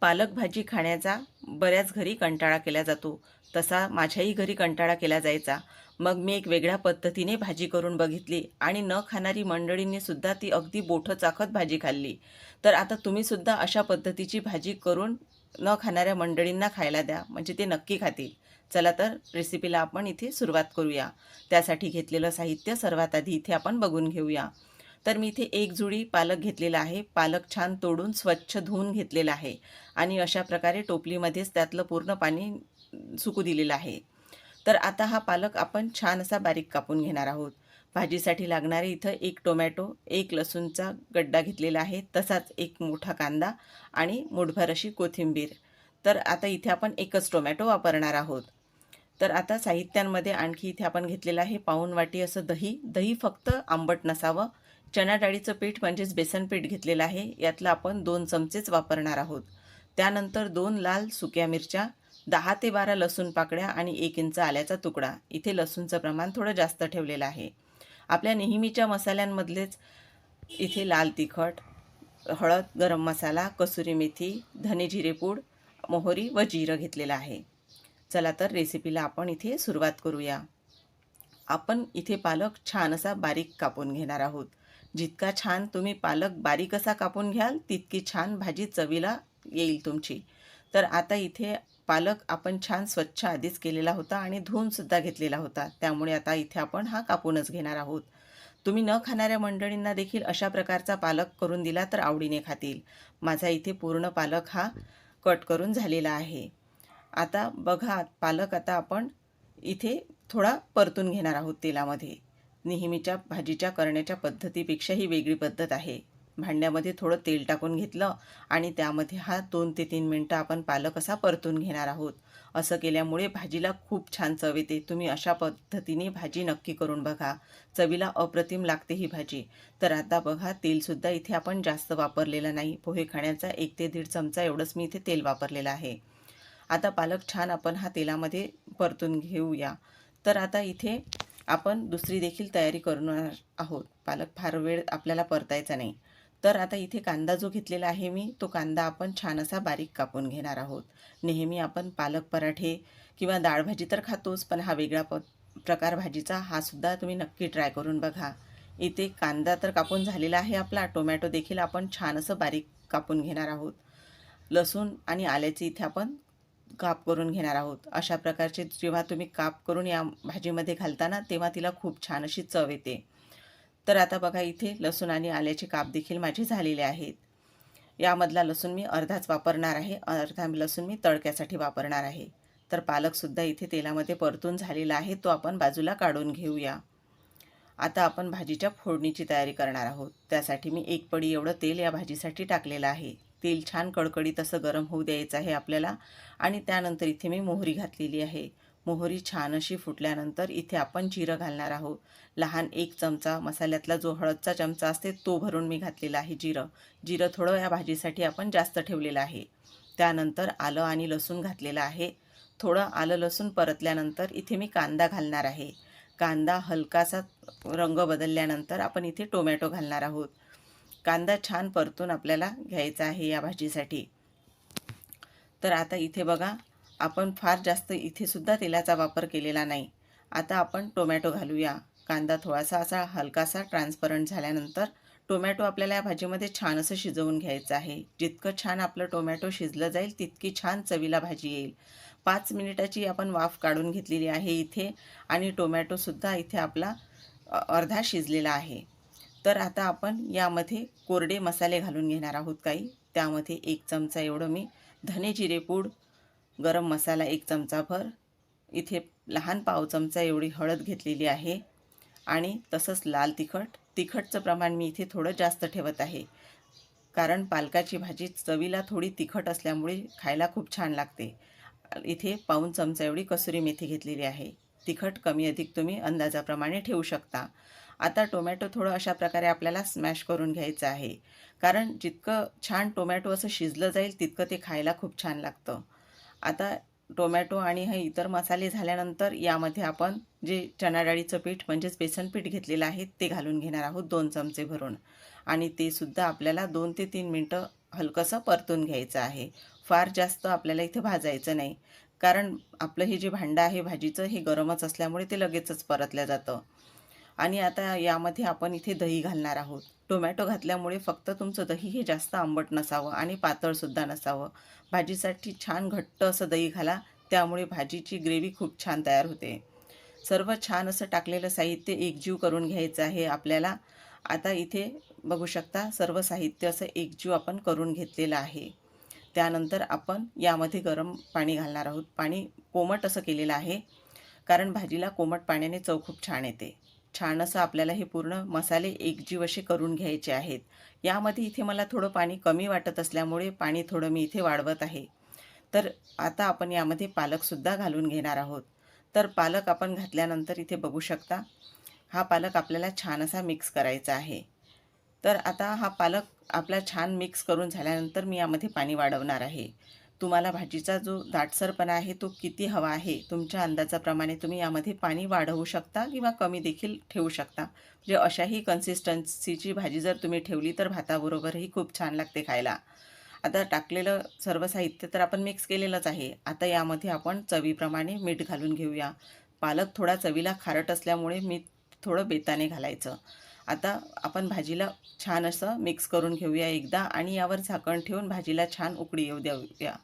पालक भाजी खाण्याचा बऱ्याच घरी कंटाळा केला जातो. तसा माझ्याही घरी कंटाळा केला जायचा. मग मी एक वेगळ्या पद्धतीने भाजी करून बघितली आणि न खाणारी मंडळींनी सुद्धा ती अगदी बोठं चाखत भाजी खाल्ली. तर आता तुम्हीसुद्धा अशा पद्धतीची भाजी करून न खाणाऱ्या मंडळींना खायला द्या. म्हणजे ते नक्की खातील. चला तर रेसिपीला आपण इथे सुरुवात करूया. त्यासाठी घेतलेलं साहित्य सर्वात आधी इथे आपण बघून घेऊया. तर मी इथे एक जुडी पालक घेतलेला आहे. पालक छान तोडून स्वच्छ धुवून घेतलेला आहे. आणि अशा प्रकारे टोपलीमध्येच त्यातलं पूर्ण पाणी सुकू दिलेलं आहे. तर आता हा पालक आपण छान असा बारीक कापून घेणार आहोत. भाजीसाठी लागणारे इथं एक टोमॅटो एक लसूणचा गड्डा घेतलेला आहे. तसाच एक मोठा कांदा आणि मुठभर अशी कोथिंबीर. तर आता इथे आपण एकच टोमॅटो वापरणार आहोत. तर आता साहित्यांमध्ये आणखी इथे आपण घेतलेलं आहे पाऊण वाटी असं दही. दही फक्त आंबट नसावं. चणा डाळीचं पीठ म्हणजेच बेसन पीठ घेतलेलं आहे. यातलं आपण दोन चमचेच वापरणार आहोत. त्यानंतर दोन लाल सुक्या मिरच्या दहा ते बारा लसूण पाकळ्या आणि एक इंच आल्याचा तुकडा. इथे लसूणचं प्रमाण थोडं जास्त ठेवलेलं आहे. आपल्या नेहमीच्या मसाल्यांमधलेच इथे लाल तिखट हळद गरम मसाला कसुरी मेथी धने जिरेपूड मोहरी व जिरं घेतलेलं आहे. चला तर रेसिपीला आपण इथे सुरुवात करूया. आपण इथे पालक छान असा बारीक कापून घेणार आहोत. जितका छान तुम्ही पालक बारीक असा कापून घ्याल तितकी छान भाजी चवीला येईल तुमची. तर आता इथे पालक आपण छान स्वच्छ आधीच केलेला होता आणि धुवूनसुद्धा घेतलेला होता. त्यामुळे आता इथे आपण हा कापूनच घेणार आहोत. तुम्ही न खाणाऱ्या मंडळींना देखील अशा प्रकारचा पालक करून दिला तर आवडीने खातील. माझा इथे पूर्ण पालक हा कट करून झालेला आहे. आता बघा पालक आता आपण इथे थोडा परतून घेणार आहोत तेलामध्ये. नेहमीच्या भाजीच्या करण्याच्या पद्धतीपेक्षा ही वेगळी पद्धत आहे. भांड्यामध्ये थोडं तेल टाकून घेतलं आणि त्यामध्ये हा दोन ते तीन मिनटं आपण पालक असा परतून घेणार आहोत. असं केल्यामुळे भाजीला खूप छान चव येते. तुम्ही अशा पद्धतीने भाजी नक्की करून बघा. चवीला अप्रतिम लागते ही भाजी. तर आता बघा तेलसुद्धा इथे आपण जास्त वापरलेलं नाही. पोहे खाण्याचा एक ते दीड चमचा एवढंच मी इथे तेल वापरलेलं आहे. आता पालक छान आपण हा तेलामध्ये परतून घेऊया. तर आता इथे आपण दुसरी देखील तयारी करणार आहोत. पालक फार वेळ आपल्याला परतायचा नाही. तर आता इथे कांदा जो घेतलेला आहे मी तो कांदा आपण छान असा बारीक कापून घेणार आहोत. नेहमी आपण पालक पराठे किंवा डाळ भाजी तर खातोच पण हा वेगळा प प्रकार भाजीचा हा सुद्धा तुम्ही नक्की ट्राय करून बघा. इथे कांदा तर कापून झालेला आहे आपला टोमॅटो देखील आपण छान असं बारीक कापून घेणार आहोत. लसूण आणि आल्याचे इथे आपण काप करून घेणार आहोत. अशा प्रकारचे जेव्हा तुम्ही काप करून या भाजीमध्ये घालताना तेव्हा तिला खूप छान अशी चव येते. तर आता बघा इथे लसूण आणि आल्याचे काप देखील माझे झालेले आहेत. यामधला लसूण मी अर्धाच वापरणार आहे. अर्धा लसूण मी तडक्यासाठी वापरणार आहे. तर पालकसुद्धा इथे तेलामध्ये परतून झालेला आहे तो आपण बाजूला काढून घेऊया. आता आपण भाजीच्या फोडणीची तयारी करणार आहोत. त्यासाठी मी एक पडी एवढं तेल या भाजीसाठी टाकलेलं आहे. तेल छान कडकडीत असं गरम होऊ द्यायचं आहे आपल्याला. आणि त्यानंतर इथे मी मोहरी घातलेली आहे. मोहरी छान अशी फुटल्यानंतर इथे आपण जिरं घालणार आहोत. लहान एक चमचा मसाल्यातला जो हळदचा चमचा असते तो भरून मी घातलेला आहे जिरं. जिरं थोडं या भाजीसाठी आपण जास्त ठेवलेलं आहे. त्यानंतर आलं आणि लसूण घातलेलं आहे. थोडं आलं लसूण परतल्यानंतर इथे मी कांदा घालणार आहे. कांदा हलकासा रंग बदलल्यानंतर आपण इथे टोमॅटो घालणार आहोत. कांदा छान परतून आपल्याला घ्यायचा आहे या भाजीसाठी. तर आता इथे बघा आपण फार जास्त इथेसुद्धा तेलाचा वापर केलेला नाही. आता आपण टोमॅटो घालूया. कांदा थोडासा असा हलकासा ट्रान्सपरंट झाल्यानंतर टोमॅटो आपल्याला या भाजीमध्ये छान असं शिजवून घ्यायचं आहे. जितकं छान आपलं टोमॅटो शिजलं जाईल तितकी छान चवीला भाजी येईल. पाच मिनिटाची आपण वाफ काढून घेतलेली आहे इथे आणि टोमॅटोसुद्धा इथे आपला अर्धा शिजलेला आहे. तर आता आपण यामध्ये कोरडे मसाले घालून घेणार आहोत काही. त्यामध्ये एक चमचा एवढं मी धने जिरेपूड गरम मसाला एक चमचाभर इथे लहान पाव चमचा एवढी हळद घेतलेली आहे आणि तसंच लाल तिखट. तिखटचं प्रमाण मी इथे थोडं जास्त ठेवत आहे. कारण पालकाची भाजी चवीला थोडी तिखट असल्यामुळे खायला खूप छान लागते. इथे पाऊन चमचा एवढी कसुरी मेथी घेतलेली आहे. तिखट कमी अधिक तुम्ही अंदाजाप्रमाणे ठेवू शकता. आता टोमॅटो थोडं अशा प्रकारे आपल्याला स्मॅश करून घ्यायचं आहे. कारण जितकं छान टोमॅटो असं शिजलं जाईल तितकं ते खायला खूप छान लागतं. आता टोमॅटो आणि हे इतर मसाले झाल्यानंतर यामध्ये आपण जे चणाडाळीचं पीठ म्हणजेच बेसन पीठ घेतलेलं आहे ते घालून घेणार आहोत दोन चमचे भरून. आणि ते सुद्धा आपल्याला दोन ते तीन मिनटं हलकंसं परतून घ्यायचं आहे. फार जास्त आपल्याला इथे भाजायचं नाही. कारण आपलं हे जे भांडं आहे भाजीचं हे गरमच असल्यामुळे ते लगेचच परतलं जातं. आणि आता यामध्ये आपण इथे दही घालणार आहोत. टोमॅटो घातल्यामुळे फक्त तुमचं दही हे जास्त आंबट नसावं आणि पातळसुद्धा नसावं. भाजीसाठी छान घट्ट असं दही घाला त्यामुळे भाजीची ग्रेव्ही खूप छान तयार होते. सर्व छान असं टाकलेलं साहित्य एकजीव करून घ्यायचं आहे आपल्याला. आता इथे बघू शकता सर्व साहित्य असं एकजीव आपण करून घेतलेलं आहे. त्यानंतर आपण यामध्ये गरम पाणी घालणार आहोत. पाणी कोमट असं केलेलं आहे कारण भाजीला कोमट पाण्याने चव खूप छान येते. छान असं आपल्याला हे पूर्ण मसाले एकजीव असे करून घ्यायचे आहेत. यामध्ये इथे मला थोडं पाणी कमी वाटत असल्यामुळे पाणी थोडं मी इथे वाढवत आहे. तर आता आपण यामध्ये पालकसुद्धा घालून घेणार आहोत. तर पालक आपण घातल्यानंतर इथे बघू शकता हा पालक आपल्याला छान असा मिक्स करायचा आहे. तर आता हा पालक आपला छान मिक्स करून झाल्यानंतर मी यामध्ये पाणी वाढवणार आहे. तुम्हाला भाजीचा जो दाटसरपणा आहे तो किती हवा आहे तुमच्या अंदाजाप्रमाणे तुम्ही यामध्ये पाणी वाढवू शकता किंवा कमी देखील ठेवू शकता? म्हणजे अशाही कन्सिस्टन्सीची भाजी जर तुम्ही ठेवली तर भाताबरोबरही खूप छान लागते खायला. आता टाकलेलं सर्व साहित्य तर आपण मिक्स केलेलंच आहे. आता यामध्ये आपण चवीप्रमाणे मीठ घालून घेऊया. पालक थोडा चवीला खारट असल्यामुळे मीठ थोडं बेताने घालायचं. आता आपण भाजीला छान असं मिक्स करून घेऊया एकदा आणि यावर झाकण ठेवून भाजीला छान उकळी येऊ देऊया.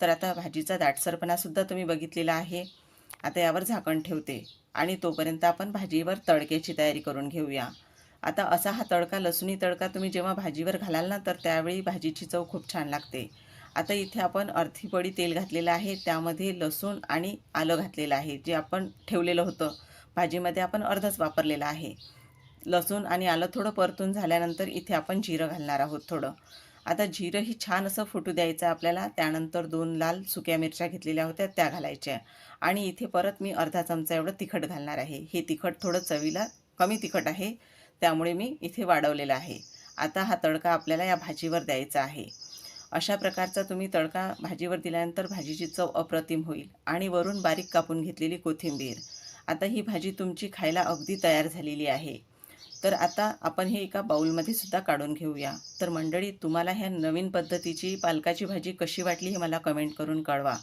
तर आता भाजीचा दाटसरपणासुद्धा तुम्ही बघितलेला आहे. आता यावर झाकण ठेवते आणि तोपर्यंत आपण भाजीवर तडक्याची तयारी करून घेऊया. आता असा हा तडका लसुणी तडका तुम्ही जेव्हा भाजीवर घालाल ना तर त्यावेळी भाजीची चव खूप छान लागते. आता इथे आपण अर्धी पडी तेल घातलेलं आहे त्यामध्ये लसूण आणि आलं घातलेलं आहे जे आपण ठेवलेलं होतं. भाजीमध्ये आपण अर्धच वापरलेलं आहे. लसूण आणि आलं थोडं परतून झाल्यानंतर इथे आपण जिरं घालणार आहोत थोडं. आता जिरं ही छान असं फुटू द्यायचं आपल्याला. त्यानंतर दोन लाल सुक्या मिरच्या घेतलेल्या होत्या त्या घालायच्या. आणि इथे परत मी अर्धा चमचा एवढं तिखट घालणार आहे. हे तिखट थोडं चवीला कमी तिखट आहे. त्यामुळे मी इथे वाढवलेलं आहे. आता हा तडका आपल्याला या भाजीवर द्यायचा आहे. अशा प्रकारचा तुम्ही तडका भाजीवर दिल्यानंतर भाजीची चव अप्रतिम होईल आणि वरून बारीक कापून घेतलेली कोथिंबीर. आता ही भाजी तुमची खायला अगदी तयार झालेली आहे. तर आता आपण हे एका बाऊलमध्ये सुद्धा काढून घेऊया. तर मंडळी तुम्हाला ह्या नवीन पद्धतीची पालकाची भाजी कशी वाटली हे मला कमेंट करून कळवा.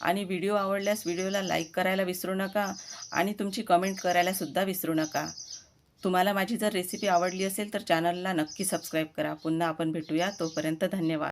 आणि व्हिडिओ आवडल्यास व्हिडिओला लाईक करायला विसरू नका आणि तुमची कमेंट करायलासुद्धा विसरू नका. तुम्हाला माझी जर रेसिपी आवडली असेल तर चॅनलला नक्की सबस्क्राईब करा. पुन्हा आपण भेटूया. तोपर्यंत धन्यवाद.